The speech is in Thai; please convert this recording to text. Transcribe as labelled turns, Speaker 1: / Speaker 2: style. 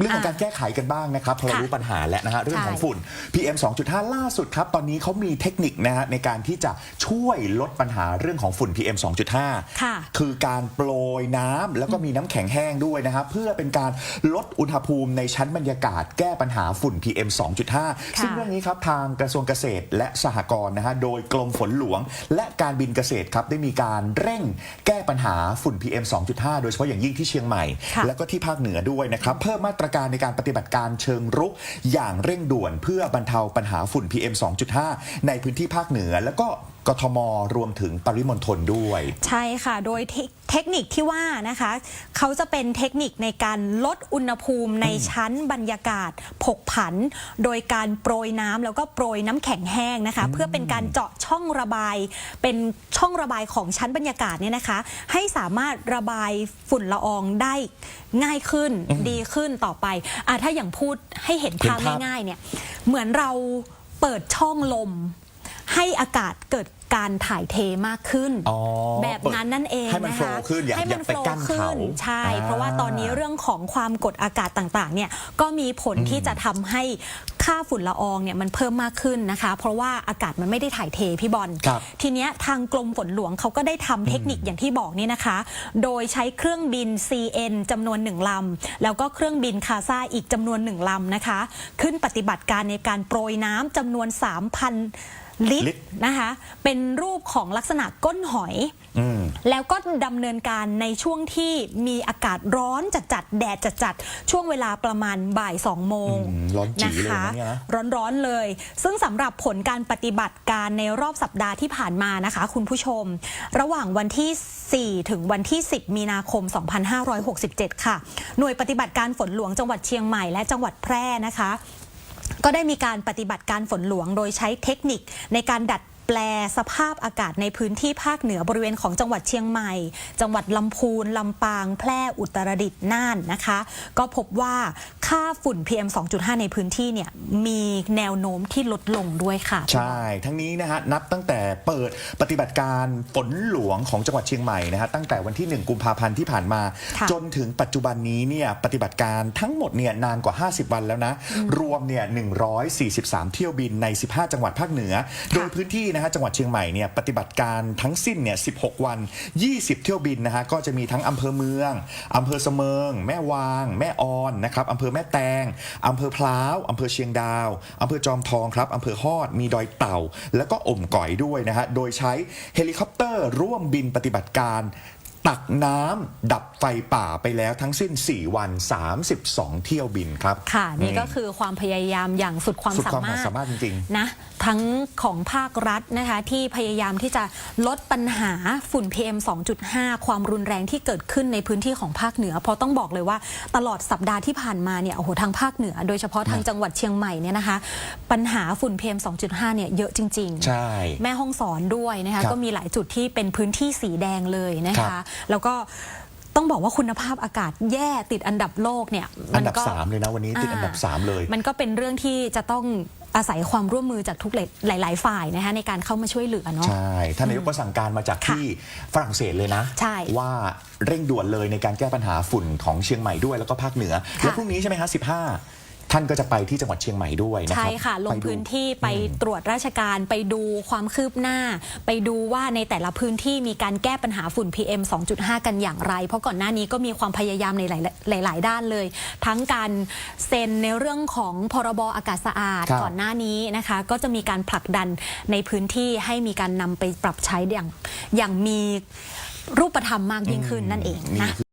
Speaker 1: เรื่องของ
Speaker 2: อะ
Speaker 1: การแก้ไขกันบ้างนะครับพอเรา
Speaker 2: ค่ะ
Speaker 1: รู้ปัญหาแล้วนะฮะเรื่องของ
Speaker 2: ใช่
Speaker 1: ฝุ่น PM 2.5 ล่าสุดครับ ตอนนี้เขามีเทคนิคนะฮะในการที่จะช่วยลดปัญหาเรื่องของฝุ่น PM 2.5
Speaker 2: ค่ะ
Speaker 1: คือการโปรยน้ำแล้วก็มีน้ำแข็งแห้งด้วยนะครับเพื่อเป็นการลดอุณหภูมิในชั้นบรรยากาศแก้ปัญหาฝุ่น PM 2.5 ซึ่งเรื่องนี้ครับทางกระทรวงเกษตรและสหกรณ์นะฮะโดยกรมฝนหลวง และการบินเกษตรครับได้มีการเร่งแก้ปัญหาฝุ่น PM 2.5 โดยเฉพาะอย่างยิ่งที่เชียงใหม่
Speaker 2: ค่ะ
Speaker 1: แล้วก็ที่ภาคเหนือด้วยนะครับเพิ่มมาตรการในการปฏิบัติการเชิงรุกอย่างเร่งด่วน เพื่อบรรเทาปัญหาฝุ่น PM 2.5 ในพื้นที่ภาคเหนือ แล้วก็ กทมรวมถึงปริมณฑลด้วย
Speaker 2: ใช่ค่ะ โดยเทคเทคนิคที่ว่านะคะ เขาจะเป็นเทคนิคในการลดอุณหภูมิในชั้นบรรยากาศผกผัน โดยการโปรยน้ำแล้วก็โปรยน้ำแข็งแห้งนะคะ เพื่อเป็นการเจาะช่องระบาย เป็นช่องระบายของชั้นบรรยากาศเนี่ยนะคะ ให้สามารถระบายฝุ่นละอองได้ง่ายขึ้นดีขึ้นต่อไปอะถ้าอย่างพูดให้เห็นภาพ
Speaker 1: เห็นภาพ
Speaker 2: ง่ายๆเนี่ยเหมือนเราเปิดช่องลมให้อากาศเกิด การถ่ายเทมากขึ้น
Speaker 1: อ๋อ
Speaker 2: แบบนั้นนั่นเอง
Speaker 1: ให้มัน
Speaker 2: นะคะ
Speaker 1: flow ขึ้นอย่า
Speaker 2: ให้
Speaker 1: อย่าไป
Speaker 2: โฟล์
Speaker 1: กั้น
Speaker 2: ขึ้
Speaker 1: เขา
Speaker 2: ใช่
Speaker 1: อ่า
Speaker 2: เพราะว่าตอนนี้เรื่องของความกดอากาศต่างๆเนี่ยก็มีผลที่จะทำให้ค่าฝุ่นละอองเนี่ยมันเพิ่มมากขึ้นนะคะ เพราะว่าอากาศมันไม่ได้ถ่ายเทพี่บอล
Speaker 1: ครับ
Speaker 2: ทีเนี้ยทางกรมฝนหลวงเขาก็ได้ทำเทคนิคอย่างที่บอกนี่นะคะ โดยใช้เครื่องบิน CN จำนวนหนึ่งลำแล้วก็เครื่องบินคาซาอีกจำนวนหนึ่งลำนะคะ ขึ้นปฏิบัติการในการโปรยน้ำจำนวน 3,000 ลิต
Speaker 1: ลิ
Speaker 2: ร
Speaker 1: ตร
Speaker 2: นะคะ เป็นรูปของลักษณะก้นหอย
Speaker 1: อืม
Speaker 2: แล้วก็ดำเนินการในช่วงที่มีอากาศร้อนจัดๆแดดจัดๆช่วงเวลาประมาณบ่ายสองโมง
Speaker 1: อืมร้อนจี๋
Speaker 2: นะ
Speaker 1: เลย
Speaker 2: คะ
Speaker 1: นะเนี่ยนะ
Speaker 2: ร้อนๆเลย ซึ่งสำหรับผลการปฏิบัติการในรอบสัปดาห์ที่ผ่านมานะคะ คุณผู้ชม ระหว่างวันที่ 4 ถึงวันที่ 10 มีนาคม 2567 ค่ะ หน่วยปฏิบัติการฝนหลวงจังหวัดเชียงใหม่และจังหวัดแพร่นะคะ ก็ได้มีการปฏิบัติการฝนหลวงโดยใช้เทคนิคในการดัด แปลสภาพอากาศในพื้นที่ภาคเหนือบริเวณของจังหวัดเชียงใหม่ จังหวัดลำพูนลำปาง แพร่อุตรดิตถ์น่านนะคะ ก็พบว่าค่าฝุ่น PM 2.5 ในพื้นที่เนี่ยมีแนวโน้มที่ลดลงด้วยค่ะ
Speaker 1: ใช่ ทั้งนี้นะฮะนับตั้งแต่เปิดปฏิบัติการฝนหลวงของจังหวัดเชียงใหม่นะฮะตั้งแต่วันที่ 1 กุมภาพันธ์ที่ผ่านมา
Speaker 2: ค่ะ
Speaker 1: จนถึงปัจจุบันนี้เนี่ยปฏิบัติการทั้งหมดเนี่ยนานกว่า 50 วันแล้วนะรวมเนี่ย143 เที่ยวบินใน 15 จังหวัดภาคเหนือ โดยพื้นที่นะฮะจังหวัดเชียงใหม่เนี่ยปฏิบัติการทั้งสิ้นเนี่ย 16 วัน 20 เที่ยวบินนะฮะก็จะมีทั้งอำเภอเมืองอำเภอเสมิง แม่วาง แม่ออนนะครับอำเภอแม่แตงอำเภอพร้าวอำเภอเชียงดาวอำเภอจอมทองครับอำเภอฮอดมีดอยเต่า แล้วก็อมก่อยด้วยนะฮะโดยใช้เฮลิคอปเตอร์ร่วมบินปฏิบัติการตักน้ำดับไฟป่าไปแล้วทั้งสิ้น 4 วัน 32 เที่ยวบินครับ
Speaker 2: ค่ะ นี่ก็คือความพยายามอย่างสุดความ
Speaker 1: สุด
Speaker 2: สา
Speaker 1: ความ
Speaker 2: มารถ
Speaker 1: สามารถจริง
Speaker 2: นะทั้งของภาครัฐนะคะที่พยายามที่จะลดปัญหาฝุ่น PM 2.5 ความรุนแรงที่เกิดขึ้นในพื้นที่ของภาคเหนือ เพราะต้องบอกเลยว่าตลอดสัปดาห์ที่ผ่านมาเนี่ยโอ้โหทางภาคเหนือ โดยเฉพาะทางจังหวัดเชียงใหม่เนี่ยนะคะ ปัญหาฝุ่น PM 2.5 เนี่ยเยอะจริง ๆ
Speaker 1: ใช่
Speaker 2: แม่ห้องสอนด้วยนะคะ
Speaker 1: ครับ
Speaker 2: ก็มีหลายจุดที่เป็นพื้นที่สีแดงเลยนะ
Speaker 1: ครั
Speaker 2: คะ
Speaker 1: บ
Speaker 2: แล้วก็ต้องบอกว่าคุณภาพอากาศแย่ติดอันดับโลกเนี่ย
Speaker 1: อั
Speaker 2: มัน
Speaker 1: ดับ
Speaker 2: ก็
Speaker 1: 3เลยนะวันนี้ติดอันดับ3เลย
Speaker 2: มันก็เป็นเรื่องที่จะต้อง อาศัยความร่วมมือจากทุกหลาย ๆ ฝ่ายนะคะในการเข้ามาช่วยเหลือเนาะ
Speaker 1: ใช่ท่านนายกก็สั่งการมาจาก
Speaker 2: ค่ะ
Speaker 1: ที่ฝรั่งเศสเลยนะ
Speaker 2: ใช่
Speaker 1: ว่าเร่งด่วนเลยในการแก้ปัญหาฝุ่นของเชียงใหม่ด้วยแล้วก็ภาคเหนือ
Speaker 2: ค่ะ
Speaker 1: แล้วพรุ่งนี้ใช่ไหมฮะ15 ท่านก็จะไปที่จังหวัดเชียงใหม่ด้วยนะค
Speaker 2: ใช่
Speaker 1: รับ
Speaker 2: ค่ะ ลง
Speaker 1: ไปดู
Speaker 2: พื้นที่ไปตรวจราชการไปดูความคืบหน้า ไปดูว่าในแต่ละพื้นที่มีการแก้ปัญหาฝุ่น PM 2.5 กันอย่างไร เพราะก่อนหน้านี้ก็มีความพยายามในหลาย ๆ หลาย ๆ ด้านเลย ทั้งการเซ็นในเรื่องของพรบอากาศสะอาด
Speaker 1: ครับ
Speaker 2: ก่อนหน้านี้นะคะ ก็จะมีการผลักดันในพื้นที่ให้มีการนำไปปรับใช้อย่างอย่างมีรูปธรรมมากยิ่งขึ้นนั่นเอง
Speaker 1: นี่
Speaker 2: นะ
Speaker 1: คือ